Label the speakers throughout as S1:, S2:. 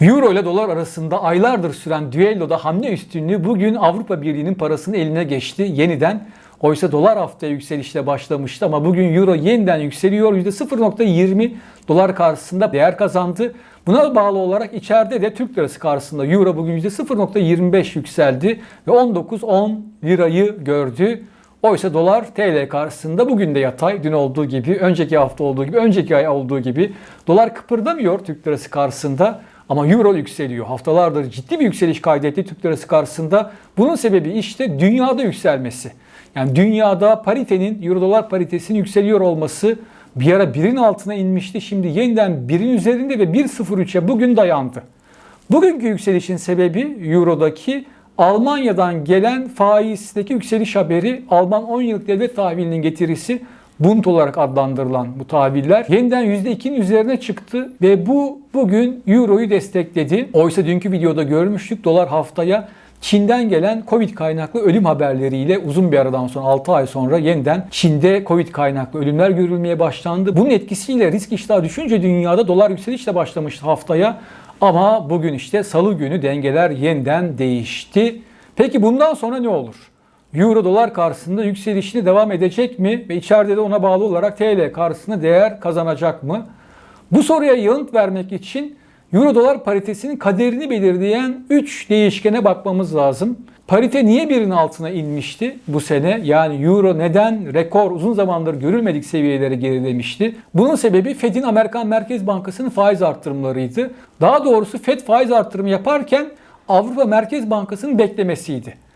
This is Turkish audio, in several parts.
S1: Euro ile dolar arasında aylardır süren düelloda hamle üstünlüğü bugün Avrupa Birliği'nin parasının eline geçti yeniden. Oysa dolar haftaya yükselişle başlamıştı ama bugün euro yeniden yükseliyor. %0.20 dolar karşısında değer kazandı. Buna bağlı olarak içeride de Türk lirası karşısında euro bugün %0.25 yükseldi ve 19.10 lirayı gördü. Oysa dolar TL karşısında bugün de yatay. Dün olduğu gibi, önceki hafta olduğu gibi, önceki ay olduğu gibi. Dolar kıpırdamıyor Türk lirası karşısında. Ama euro yükseliyor. Haftalardır ciddi bir yükseliş kaydetti Türk lirası karşısında. Bunun sebebi işte dünyada yükselmesi. Yani dünyada paritenin, euro dolar paritesinin yükseliyor olması bir ara birin altına inmişti. Şimdi yeniden birin üzerinde ve 1.03'e bugün dayandı. Bugünkü yükselişin sebebi eurodaki Almanya'dan gelen faizdeki yükseliş haberi Alman 10 yıllık devlet tahvilinin getirisi Bund olarak adlandırılan bu tahviller yeniden %2'nin üzerine çıktı ve bu bugün Euro'yu destekledi. Oysa dünkü videoda görmüştük dolar haftaya Çin'den gelen Covid kaynaklı ölüm haberleriyle uzun bir aradan sonra 6 ay sonra yeniden Çin'de Covid kaynaklı ölümler görülmeye başlandı. Bunun etkisiyle risk iştahı düşünce dünyada dolar yükselişle başlamıştı haftaya. Ama bugün işte salı günü dengeler yeniden değişti. Peki bundan sonra ne olur? Euro dolar karşısında yükselişine devam edecek mi ve içeride de ona bağlı olarak TL karşısında değer kazanacak mı? Bu soruya yanıt vermek için Euro dolar paritesinin kaderini belirleyen 3 değişkene bakmamız lazım. Parite niye birin altına inmişti bu sene? Yani Euro neden rekor uzun zamandır görülmedik seviyelere gerilemişti? Bunun sebebi Fed'in Amerikan Merkez Bankası'nın faiz arttırımlarıydı. Daha doğrusu Fed faiz arttırımı yaparken Avrupa Merkez Bankası'nın beklemesiydi.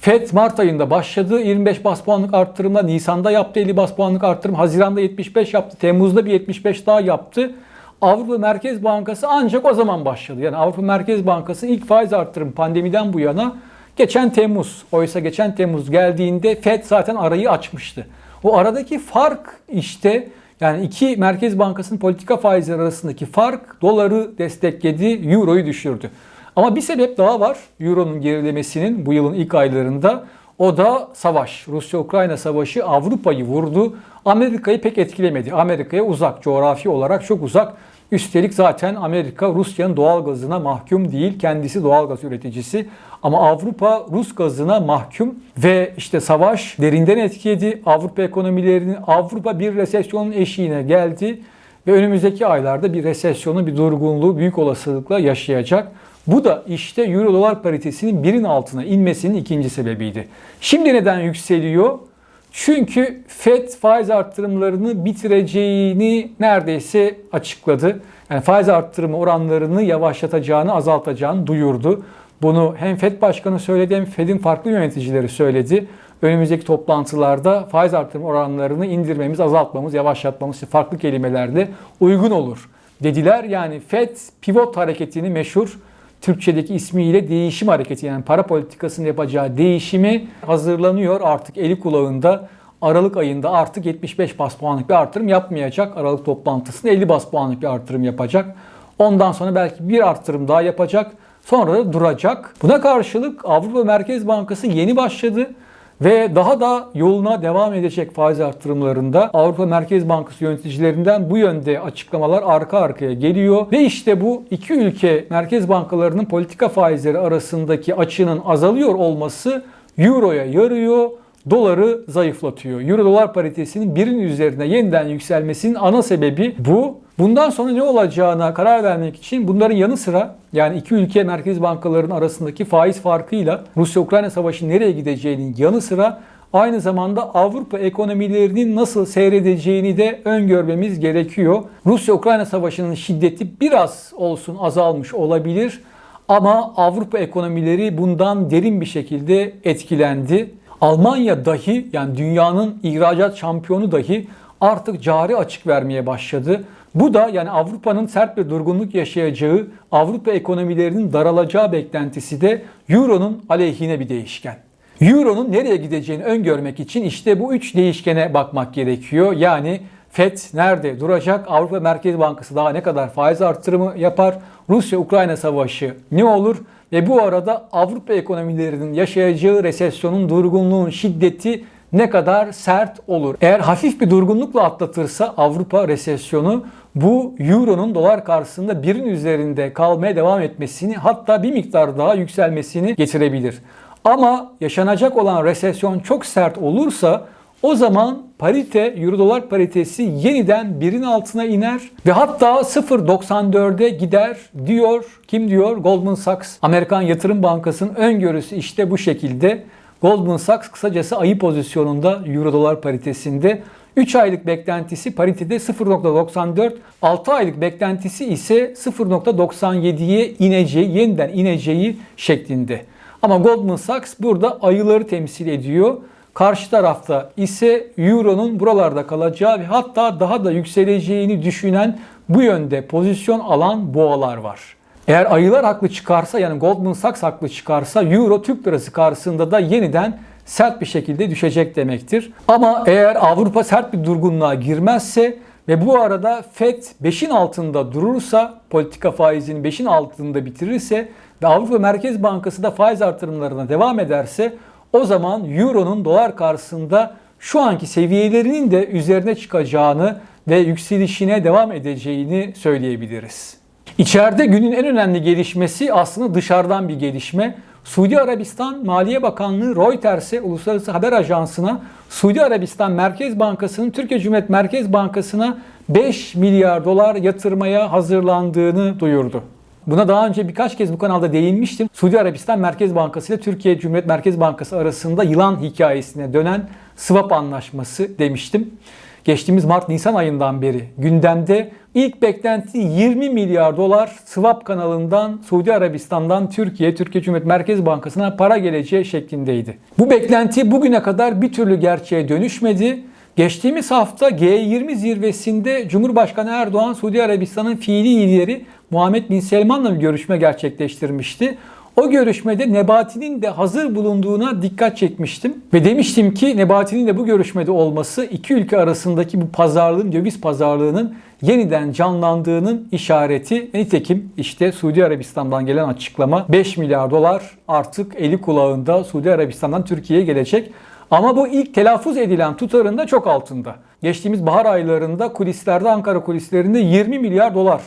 S1: Fed Mart ayında başladı 25 bas puanlık arttırımla, Nisan'da yaptı 50 bas puanlık arttırım, Haziran'da 75 yaptı, Temmuz'da bir 75 daha yaptı. Avrupa Merkez Bankası ancak o zaman başladı. Yani Avrupa Merkez Bankası ilk faiz arttırım pandemiden bu yana geçen Temmuz. Oysa geçen Temmuz geldiğinde Fed zaten arayı açmıştı. O aradaki fark işte yani iki Merkez Bankası'nın politika faizleri arasındaki fark doları destekledi, euroyu düşürdü. Ama bir sebep daha var euronun gerilemesinin bu yılın ilk aylarında. O da savaş. Rusya-Ukrayna savaşı Avrupa'yı vurdu. Amerika'yı pek etkilemedi. Amerika'ya uzak, coğrafi olarak çok uzak. Üstelik zaten Amerika Rusya'nın doğal gazına mahkum değil. Kendisi doğal gaz üreticisi. Ama Avrupa Rus gazına mahkum ve işte savaş derinden etkiledi Avrupa ekonomilerini. Avrupa bir resesyonun eşiğine geldi ve önümüzdeki aylarda bir resesyonu, bir durgunluğu büyük olasılıkla yaşayacak. Bu da işte euro dolar paritesinin birin altına inmesinin ikinci sebebiydi. Şimdi neden yükseliyor? Çünkü Fed faiz arttırımlarını bitireceğini neredeyse açıkladı. Yani faiz arttırımı oranlarını yavaşlatacağını, azaltacağını duyurdu. Bunu hem Fed Başkanı söyledi hem Fed'in farklı yöneticileri söyledi. Önümüzdeki toplantılarda faiz artırım oranlarını indirmemiz, azaltmamız, yavaşlatmamız farklı kelimelerle uygun olur dediler. Yani Fed pivot hareketini meşhur Türkçedeki ismiyle değişim hareketi yani para politikasının yapacağı değişimi hazırlanıyor artık eli kulağında. Aralık ayında artık 75 bas puanlık bir artırım yapmayacak. Aralık toplantısında 50 bas puanlık bir artırım yapacak. Ondan sonra belki bir artırım daha yapacak. Sonra da duracak. Buna karşılık Avrupa Merkez Bankası yeni başladı ve daha da yoluna devam edecek faiz artırımlarında Avrupa Merkez Bankası yöneticilerinden bu yönde açıklamalar arka arkaya geliyor. Ve işte bu iki ülke merkez bankalarının politika faizleri arasındaki açının azalıyor olması Euro'ya yarıyor doları zayıflatıyor. Euro dolar paritesinin birin üzerine yeniden yükselmesinin ana sebebi bu. Bundan sonra ne olacağına karar vermek için bunların yanı sıra yani iki ülke merkez bankalarının arasındaki faiz farkıyla Rusya-Ukrayna savaşı nereye gideceğinin yanı sıra aynı zamanda Avrupa ekonomilerinin nasıl seyredeceğini de öngörmemiz gerekiyor. Rusya-Ukrayna savaşının şiddeti biraz olsun azalmış olabilir ama Avrupa ekonomileri bundan derin bir şekilde etkilendi. Almanya dahi yani dünyanın ihracat şampiyonu dahi artık cari açık vermeye başladı. Bu da yani Avrupa'nın sert bir durgunluk yaşayacağı, Avrupa ekonomilerinin daralacağı beklentisi de Euro'nun aleyhine bir değişken. Euro'nun nereye gideceğini öngörmek için işte bu üç değişkene bakmak gerekiyor. Yani FED nerede duracak? Avrupa Merkez Bankası daha ne kadar faiz artırımı yapar? Rusya-Ukrayna savaşı ne olur? Ve bu arada Avrupa ekonomilerinin yaşayacağı resesyonun, durgunluğun şiddeti ne kadar sert olur. Eğer hafif bir durgunlukla atlatırsa Avrupa resesyonu bu euronun dolar karşısında birin üzerinde kalmaya devam etmesini hatta bir miktar daha yükselmesini getirebilir. Ama yaşanacak olan resesyon çok sert olursa o zaman parite, euro dolar paritesi yeniden birin altına iner ve hatta 0.94'e gider diyor. Kim diyor? Goldman Sachs. Amerikan Yatırım Bankası'nın öngörüsü işte bu şekilde. Goldman Sachs kısacası ayı pozisyonunda euro dolar paritesinde. 3 aylık beklentisi paritede 0.94, 6 aylık beklentisi ise 0.97'ye ineceği, yeniden ineceği şeklinde. Ama Goldman Sachs burada ayıları temsil ediyor. Karşı tarafta ise Euro'nun buralarda kalacağı ve hatta daha da yükseleceğini düşünen bu yönde pozisyon alan boğalar var. Eğer ayılar haklı çıkarsa yani Goldman Sachs haklı çıkarsa Euro Türk lirası karşısında da yeniden sert bir şekilde düşecek demektir. Ama eğer Avrupa sert bir durgunluğa girmezse ve bu arada FED 5'in altında durursa, politika faizini 5'in altında bitirirse ve Avrupa Merkez Bankası da faiz artırımlarına devam ederse o zaman Euro'nun dolar karşısında şu anki seviyelerinin de üzerine çıkacağını ve yükselişine devam edeceğini söyleyebiliriz. İçeride günün en önemli gelişmesi aslında dışarıdan bir gelişme. Suudi Arabistan Maliye Bakanlığı Reuters'e, Uluslararası Haber Ajansı'na Suudi Arabistan Merkez Bankası'nın Türkiye Cumhuriyet Merkez Bankası'na 5 milyar dolar yatırmaya hazırlandığını duyurdu. Buna daha önce birkaç kez bu kanalda değinmiştim. Suudi Arabistan Merkez Bankası ile Türkiye Cumhuriyet Merkez Bankası arasında yılan hikayesine dönen swap anlaşması demiştim. Geçtiğimiz Mart-Nisan ayından beri gündemde ilk beklenti 20 milyar dolar swap kanalından Suudi Arabistan'dan Türkiye, Türkiye Cumhuriyet Merkez Bankası'na para geleceği şeklindeydi. Bu beklenti bugüne kadar bir türlü gerçeğe dönüşmedi. Geçtiğimiz hafta G20 zirvesinde Cumhurbaşkanı Erdoğan Suudi Arabistan'ın fiili lideri Muhammed Bin Selman'la bir görüşme gerçekleştirmişti. O görüşmede Nebati'nin de hazır bulunduğuna dikkat çekmiştim. Ve demiştim ki Nebati'nin de bu görüşmede olması iki ülke arasındaki bu pazarlığın, döviz pazarlığının yeniden canlandığının işareti. Nitekim işte Suudi Arabistan'dan gelen açıklama 5 milyar dolar artık eli kulağında Suudi Arabistan'dan Türkiye'ye gelecek. Ama bu ilk telaffuz edilen tutarın da çok altında. Geçtiğimiz bahar aylarında kulislerde, Ankara kulislerinde 20 milyar dolar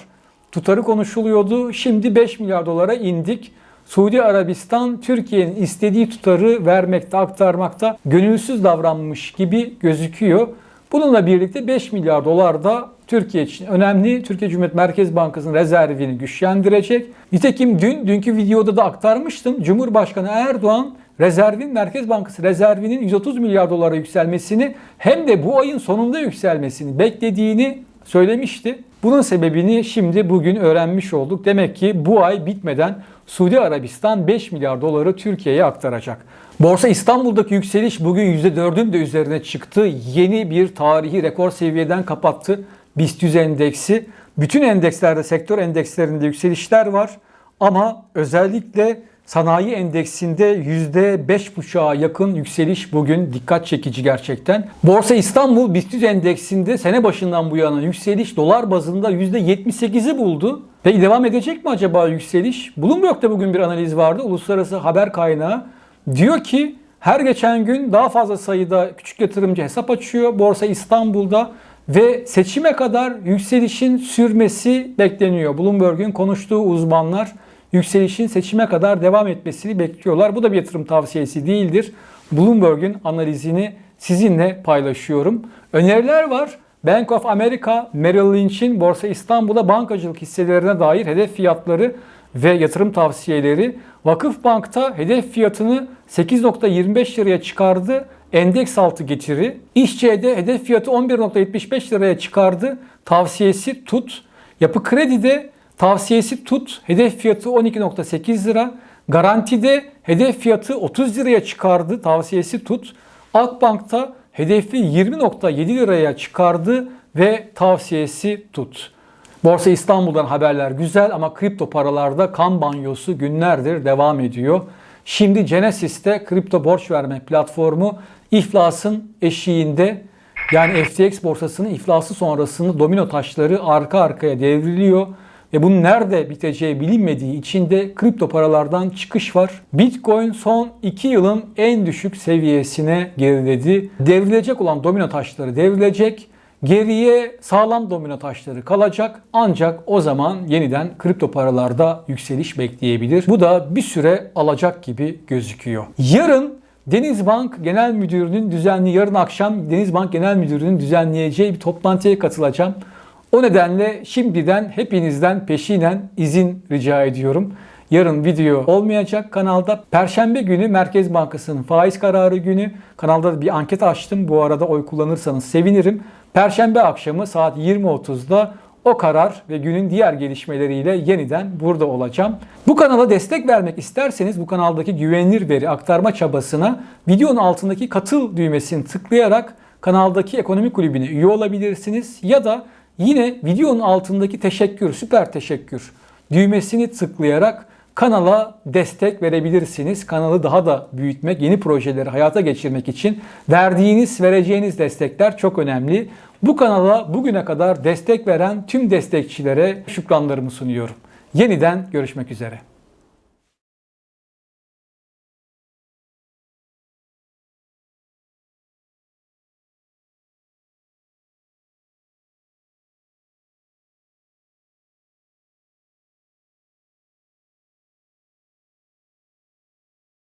S1: tutarı konuşuluyordu. Şimdi 5 milyar dolara indik. Suudi Arabistan Türkiye'nin istediği tutarı vermekte, aktarmakta gönülsüz davranmış gibi gözüküyor. Bununla birlikte 5 milyar dolar da Türkiye için önemli. Türkiye Cumhuriyet Merkez Bankası'nın rezervini güçlendirecek. Nitekim dün, dünkü videoda da aktarmıştım. Cumhurbaşkanı Erdoğan rezervin, Merkez Bankası rezervinin 130 milyar dolara yükselmesini hem de bu ayın sonunda yükselmesini beklediğini söylemişti. Bunun sebebini şimdi bugün öğrenmiş olduk. Demek ki bu ay bitmeden Suudi Arabistan 5 milyar doları Türkiye'ye aktaracak. Borsa İstanbul'daki yükseliş bugün %4'ün de üzerine çıktı. Yeni bir tarihi rekor seviyeden kapattı BIST 100 endeksi. Bütün endekslerde, sektör endekslerinde yükselişler var. Ama özellikle Sanayi endeksinde %5,5'a yakın yükseliş bugün dikkat çekici gerçekten. Borsa İstanbul BIST 100 endeksinde sene başından bu yana yükseliş dolar bazında %78'i buldu. Peki devam edecek mi acaba yükseliş? Bloomberg'da bugün bir analiz vardı. Uluslararası haber kaynağı diyor ki her geçen gün daha fazla sayıda küçük yatırımcı hesap açıyor Borsa İstanbul'da ve seçime kadar yükselişin sürmesi bekleniyor. Bloomberg'un konuştuğu uzmanlar yükselişin seçime kadar devam etmesini bekliyorlar. Bu da bir yatırım tavsiyesi değildir. Bloomberg'un analizini sizinle paylaşıyorum. Öneriler var. Bank of America, Merrill Lynch'in Borsa İstanbul'da bankacılık hisselerine dair hedef fiyatları ve yatırım tavsiyeleri. Vakıf Bank'ta hedef fiyatını 8.25 liraya çıkardı. Endeks altı getiri. İşçe'de hedef fiyatı 11.75 liraya çıkardı. Tavsiyesi tut. Yapı Kredi'de Tavsiyesi tut. Hedef fiyatı 12.8 lira. Garantide hedef fiyatı 30 liraya çıkardı. Tavsiyesi tut. Akbank'ta hedefi 20.7 liraya çıkardı ve tavsiyesi tut. Borsa İstanbul'dan haberler güzel ama kripto paralarda kan banyosu günlerdir devam ediyor. Şimdi Genesis'te kripto borç verme platformu iflasın eşiğinde yani FTX borsasının iflası sonrasında domino taşları arka arkaya devriliyor ve bunun nerede biteceği bilinmediği için de kripto paralardan çıkış var. Bitcoin son 2 yılın en düşük seviyesine geriledi. Devrilecek olan domino taşları devrilecek. Geriye sağlam domino taşları kalacak ancak o zaman yeniden kripto paralarda yükseliş bekleyebilir. Bu da bir süre alacak gibi gözüküyor. Yarın Denizbank Genel Müdürü'nün düzenli yarın akşam Denizbank Genel Müdürü'nün düzenleyeceği bir toplantıya katılacağım. O nedenle şimdiden hepinizden peşinen izin rica ediyorum. Yarın video olmayacak kanalda. Perşembe günü Merkez Bankası'nın faiz kararı günü. Kanalda da bir anket açtım. Bu arada oy kullanırsanız sevinirim. Perşembe akşamı saat 20.30'da o karar ve günün diğer gelişmeleriyle yeniden burada olacağım. Bu kanala destek vermek isterseniz bu kanaldaki güvenilir veri aktarma çabasına videonun altındaki katıl düğmesini tıklayarak kanaldaki ekonomi kulübüne üye olabilirsiniz ya da yine videonun altındaki teşekkür, süper teşekkür düğmesini tıklayarak kanala destek verebilirsiniz. Kanalı daha da büyütmek, yeni projeleri hayata geçirmek için verdiğiniz, vereceğiniz destekler çok önemli. Bu kanala bugüne kadar destek veren tüm destekçilere şükranlarımı sunuyorum. Yeniden görüşmek üzere.